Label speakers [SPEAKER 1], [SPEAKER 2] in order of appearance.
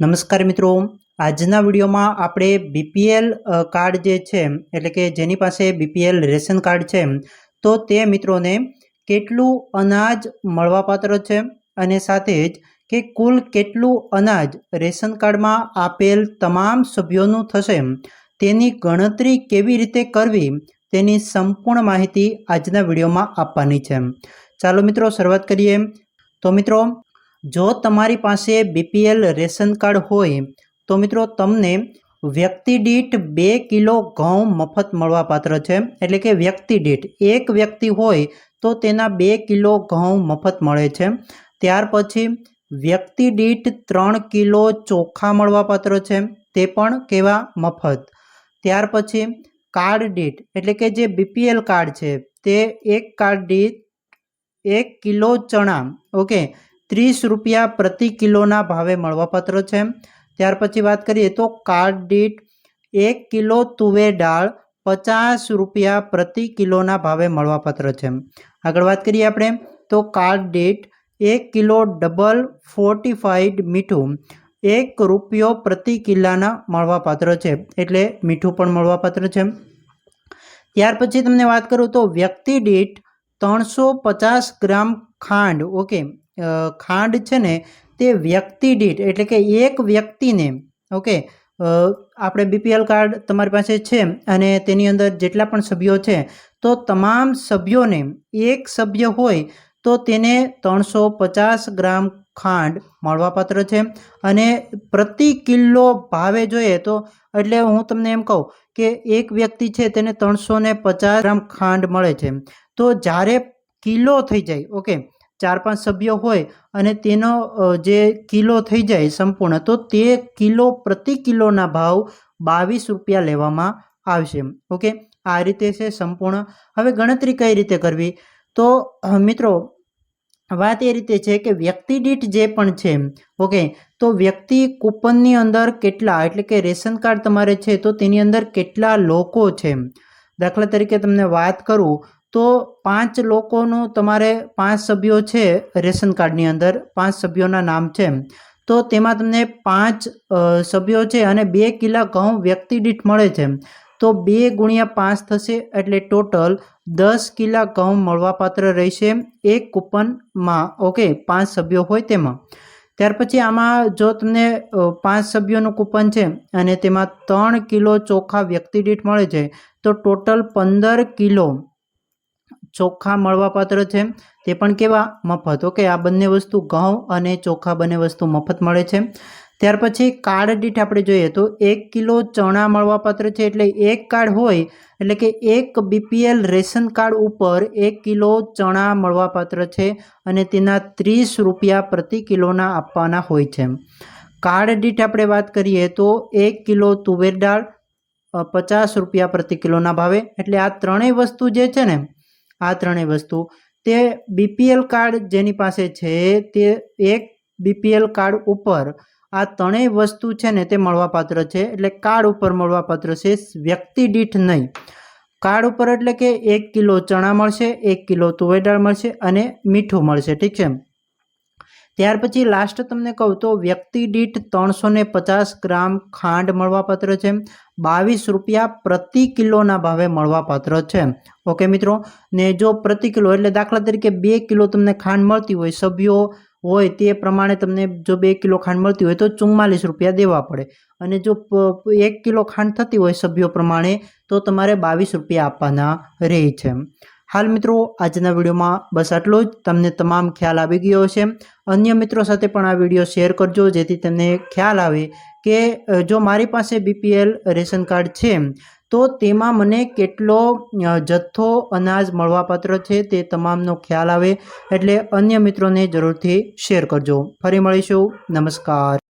[SPEAKER 1] નમસ્કાર મિત્રો. આજના વિડીયોમાં આપણે બીપીએલ કાર્ડ જે છે, એટલે કે જેની પાસે બીપીએલ રેશન કાર્ડ છે, તો તે મિત્રોને કેટલું અનાજ મળવાપાત્ર છે અને સાથે જ કે કુલ કેટલું અનાજ રેશન કાર્ડમાં આપેલ તમામ સભ્યોનું થશે, તેની ગણતરી કેવી રીતે કરવી, તેની સંપૂર્ણ માહિતી આજના વિડીયોમાં આપવાની છે. ચાલો મિત્રો, શરૂઆત કરીએ. તો મિત્રો જો તમારી પાસે બીપીએલ રેશન કાર્ડ હોય, તો મિત્રો તમને વ્યક્તિ દીઠ બે કિલો ઘઉં મફત મળવાપાત્ર છે. એટલે કે વ્યક્તિ દીઠ એક વ્યક્તિ હોય, તો તેના બે કિલો ઘઉં મફત મળે છે. ત્યાર પછી વ્યક્તિ દીઠ ત્રણ કિલો ચોખા મળવાપાત્ર છે. તે પણ કેવા? મફત. ત્યાર પછી કાર્ડ દીઠ, એટલે કે જે બીપીએલ કાર્ડ છે, તે એક કાર્ડ દીઠ એક કિલો ચણા, ઓકે ત્રીસ રૂપિયા પ્રતિ કિલોના ભાવે મળવાપાત્ર છે. ત્યાર પછી વાત કરીએ તો કાર્ડ દીઠ એક કિલો તુવેર દાળ પચાસ રૂપિયા પ્રતિ કિલોના ભાવે મળવાપાત્ર છે. આગળ વાત કરીએ આપણે તો કાર્ડ દીઠ એક કિલો ડબલ ફોર્ટિફાઈડ મીઠું એક રૂપિયો પ્રતિ કિલ્લાના મળવાપાત્ર છે. એટલે મીઠું પણ મળવાપાત્ર છે. ત્યાર પછી તમને વાત કરું તો વ્યક્તિ દીઠ ત્રણસો પચાસ ગ્રામ ખાંડ, ઓકે ખાંડ છે ને તે વ્યક્તિ દીઠ, એટલે કે એક વ્યક્તિને, ઓકે? આપણે બીપીએલ કાર્ડ તમારી પાસે છે અને તેની અંદર જેટલા પણ સભ્યો છે, તો તમામ સભ્યોને, એક સભ્ય હોય, તો તેને ત્રણસો પચાસ ગ્રામ ખાંડ મળવાપાત્ર છે. અને પ્રતિ કિલો ભાવે જોઈએ તો, એટલે હું તમને એમ કહું કે એક વ્યક્તિ છે તેને ત્રણસો પચાસ ગ્રામ ખાંડ મળે છે. તો જ્યારે કિલો થઈ જાય, ઓકે? ચાર પાંચ સભ્યો હોય અને તેનો જે કિલો થઈ જાય સંપૂર્ણ, તો તે કિલો પ્રતિ કિલોના ભાવ બાવીસ રૂપિયા લેવામાં આવશે. ઓકે? આ રીતે છે સંપૂર્ણ. હવે ગણતરી કઈ રીતે કરવી? તો મિત્રો, વાત એ રીતે છે કે વ્યક્તિ દીઠ જે પણ છે, ઓકે? તો વ્યક્તિ કૂપનની અંદર કેટલા, એટલે કે રેશન કાર્ડ તમારે છે, તો તેની અંદર કેટલા લોકો છે? દાખલા તરીકે તમને વાત કરું તો પાંચ લોકોનું તમારે પાંચ સભ્યો છે રેશન કાર્ડની અંદર, પાંચ સભ્યોના નામ છે. તો તેમાં તમને પાંચ સભ્યો છે અને બે કિલા ઘઉં વ્યક્તિ દીઠ મળે છે. તો બે ગુણ્યા પાંચ થશે એટલે ટોટલ દસ કિલા ઘઉં મળવાપાત્ર રહેશે એક કૂપનમાં. ઓકે, પાંચ સભ્યો હોય તેમાં. ત્યાર પછી આમાં જો તમને પાંચ સભ્યોનું કૂપન છે અને તેમાં ત્રણ કિલો ચોખા વ્યક્તિ દીઠ મળે છે, તો ટોટલ પંદર કિલો ચોખા મળવાપાત્ર છે. તે પણ કેવા? મફત. ઓકે, આ બંને વસ્તુ ઘઉં અને ચોખા બંને વસ્તુ મફત મળે છે. ત્યાર પછી કાર્ડ દીઠ આપણે જોઈએ તો એક કિલો ચણા મળવાપાત્ર છે એટલે એક કાર્ડ હોય એટલે કે એક બીપીએલ રેશન કાર્ડ ઉપર એક કિલો ચણા મળવાપાત્ર છે અને તેના ત્રીસ રૂપિયા પ્રતિ કિલોના આપવાના હોય છે. કાર્ડ દીઠ આપણે વાત કરીએ તો એક કિલો તુવેર દાળ પચાસ રૂપિયા પ્રતિ કિલોના ભાવે. એટલે આ ત્રણેય વસ્તુ જે છે ને આ ત્રણેય વસ્તુ. તે બીપીએલ કાર્ડ જેની પાસે છે, તે એક બીપીએલ કાર્ડ ઉપર આ ત્રણેય વસ્તુ છે ને તે મળવાપાત્ર છે. એટલે કાર્ડ ઉપર મળવાપાત્ર છે વ્યક્તિ દીઠ નહીં. કાર્ડ ઉપર એટલે કે એક કિલો ચણા મળશે, એક કિલો તુવેર દાળ મળશે અને મીઠું મળશે. ઠીક છે ત્યાર પછી લાસ્ટ તમને કહું તો વ્યક્તિ દીઠ ત્રણસો પચાસ ગ્રામ ખાંડ મળવાપાત્ર છે. બાવીસ રૂપિયા પ્રતિ કિલોના ભાવે મળવાપાત્ર છે. ઓકે મિત્રો, ને જો પ્રતિ કિલો એટલે દાખલા તરીકે બે કિલો તમને ખાંડ મળતી હોય, સભ્યો હોય તે પ્રમાણે તમને જો બે કિલો ખાંડ મળતી હોય તો ચુમ્માલીસ રૂપિયા દેવા પડે. અને જો એક કિલો ખાંડ થતી હોય સભ્યો પ્રમાણે તો તમારે બાવીસ રૂપિયા આપવાના રહે છે. હાલ મિત્રો, આજના વિડીયોમાં બસ આટલું જ. તમને તમામ ખ્યાલ આવી ગયો છે અન્ય મિત્રો સાથે પણ આ વીડિયો શેર કરજો, જેથી તમને ખ્યાલ આવે કે જો મારી પાસે બીપીએલ રેશન કાર્ડ છે, તો તેમાં મને કેટલો જથ્થો અનાજ મળવાપાત્ર છે તે તમામનો ખ્યાલ આવે. એટલે અન્ય મિત્રોને જરૂરથી શેર કરજો. ફરી મળીશું. નમસ્કાર.